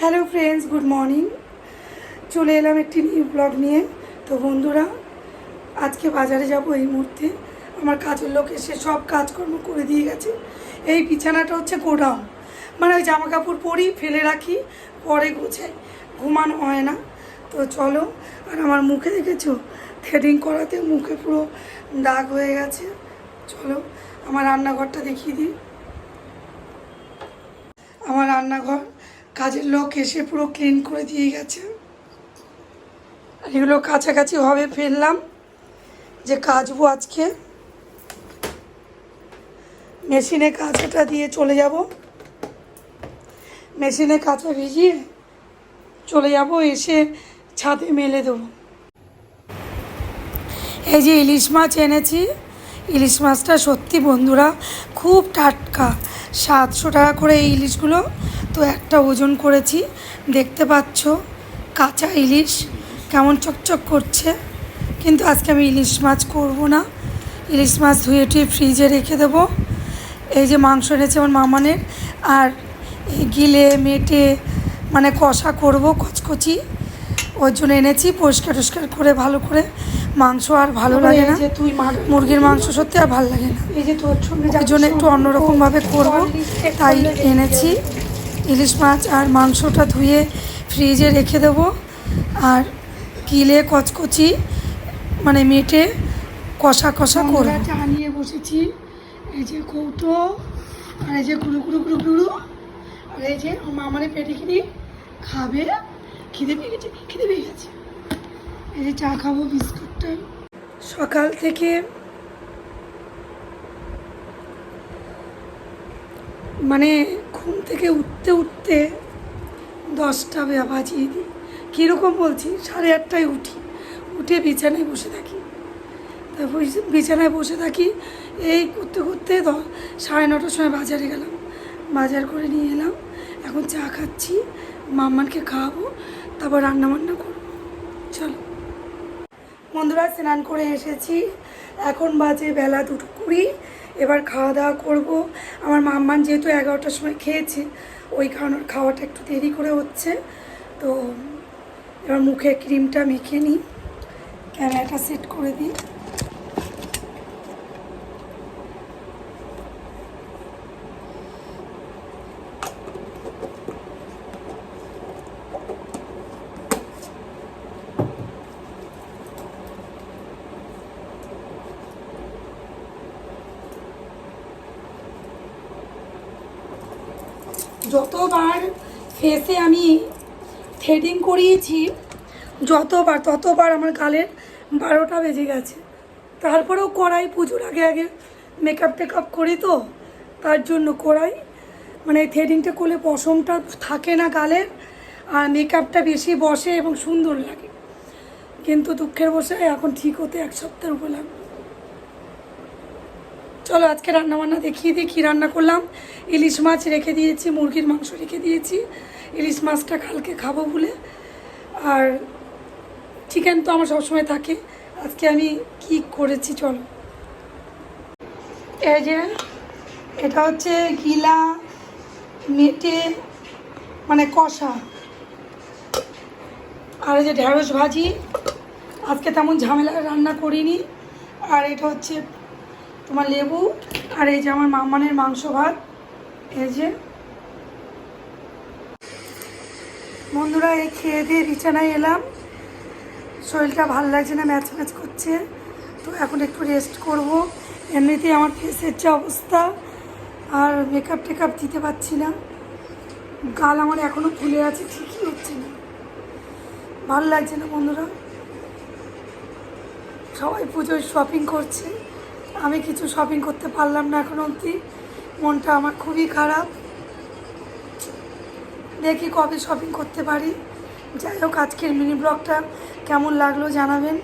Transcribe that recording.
Hello friends good morning চলে এলাম একটি নিউ ব্লগ নিয়ে। তো বন্ধুরা, আজকে বাজারে যাব এই মুহূর্তে। আমার কাজের লোক এসে সব কাজকর্ম করে দিয়ে গেছে। এই বিছানাটা হচ্ছে গোডাউন। মানে ওই জামা কাপড় পরি ফেলে রাখি, পরে গুছাই ঘুমানো হয় না। তো চলো, আর আমার মুখে দেখেছ? থ্রেডিং করাতে মুখে পুরো দাগ হয়ে গেছে। চলো, আমার রান্নাঘরটা দেখিয়ে দিই। আমার রান্নাঘর কাজের লোক এসে পুরো ক্লিন করে দিয়ে গেছে। আর এগুলো কাছাকাছি হবে ফেললাম, যে কাচবো আজকে। মেশিনে কাঁচাটা দিয়ে চলে যাব। মেশিনে কাঁচা ভিজিয়ে চলে যাব, এসে ছাদে মেলে দেবো। এই যে ইলিশ মাছ এনেছি, ইলিশ মাছটা সত্যি বন্ধুরা খুব টাটকা। সাতশো টাকা করে এই ইলিশগুলো তো একটা ওজন করেছি। দেখতে পাচ্ছ কাঁচা ইলিশ কেমন চকচক করছে। কিন্তু আজকে আমি ইলিশ মাছ করব না। ইলিশ মাছ ধুয়ে টুয়ে ফ্রিজে রেখে দেবো। এই যে মাংস এনেছে আমার মামানের। আর গিলে মেটে মানে কষা করব কচকচি। ওর জন্য এনেছি পরিষ্কার টরিষ্কার করে ভালো করে। মাংস আর ভালো লাগে না। তুই মুরগির মাংস সত্যি আর ভালো লাগে না। এই যে তোর জন্য একটু অন্যরকমভাবে করব। তাই এনেছি। ইলিশ মাছ আর মাংসটা ধুয়ে ফ্রিজে রেখে দেবো। আর কিলে কচকচি মানে মেটে কষা কষা করে চা নিয়ে বসেছি। এই যে কৌটো আর এই যে কুড়ু কুড়ু কুড়ু কুড়ু আর এই যে মামারে পেটে খিদি খাবে। খিদে পেয়ে গেছে খিদে পেয়ে গেছে। এই যে চা খাব বিস্কুটটা। সকাল থেকে মানে ঘুম থেকে উঠতে উঠতে দশটা বাজিয়ে দিই। কীরকম বলছি? সাড়ে আটটায় উঠি। উঠে বিছানায় বসে থাকি। তারপর বিছানায় বসে থাকি। এই করতে করতে সাড়ে নটার সময় বাজারে গেলাম। বাজার করে নিয়ে এলাম। এখন চা খাচ্ছি। মাম্মানকে খাওয়াবো। তারপর রান্না বান্না করব। চলো। বন্ধুরা, স্নান করে এসেছি। এখন বাজে বেলা দুটো কুড়ি। এবার খাওয়া দাওয়া করব। আমার মাম্মান যেহেতু এগারোটার সময় খেয়েছে, ওই কারণে খাওয়াটা একটু দেরি করে হচ্ছে। তো এবার মুখে ক্রিমটা মেখে নিই, ক্যামেরাটা সেট করে দিই। যতবার ফেসে আমি থ্রেডিং করিয়েছি, যতবার, ততবার আমার গালের বারোটা বেজে গেছে। তারপরেও করাই পুজোর আগে আগে মেকআপ টেকআপ করি তো, তার জন্য করাই মানে থ্রেডিংটা করলে পশমটা থাকে না গালের, আর মেকআপটা বেশি বসে এবং সুন্দর লাগে। কিন্তু দুঃখের বসে এখন ঠিক হতে এক সপ্তাহের উপর লাগবে। চলো আজকে রান্না বান্না দেখিয়ে দিই, কী রান্না করলাম। ইলিশ মাছ রেখে দিয়েছি, মুরগির মাংস রেখে দিয়েছি। ইলিশ মাছটা কালকে খাব বলে। আর চিকেন তো আমার সবসময় থাকে। আজকে আমি কি করেছি চলো। এই যে, এটা হচ্ছে গিলা, মেটে মানে কষা। আর এই যে ঢেঁড়স ভাজি, আজকে তেমন ঝামেলা রান্না করিনি। আর এটা হচ্ছে তোমার লেবু আর এই যে আমার মামানের মাংস ভাত, এই যে। বন্ধুরা, এই খেয়ে দিয়ে বিছানায় এলাম। শরীরটা ভালো লাগছে না, ম্যাচ ম্যাচ করছে। তো এখন একটু রেস্ট করব। এমনিতেই আমার ফেসের যে অবস্থা আর মেকআপ টেকআপ দিতে পারছি না। গাল আমার এখনও ফুলে আছে, ঠিকই হচ্ছে না। ভালো লাগছে না, বন্ধুরা। সবাই পুজোয় শপিং করছে। আমি কিছু শপিং করতে পারলাম না এখন অবধি। মনটা আমার খুবই খারাপ। দেখি কবে শপিং করতে পারি। যাই হোক, আজকের মিনি ব্লগটা কেমন লাগল জানাবেন।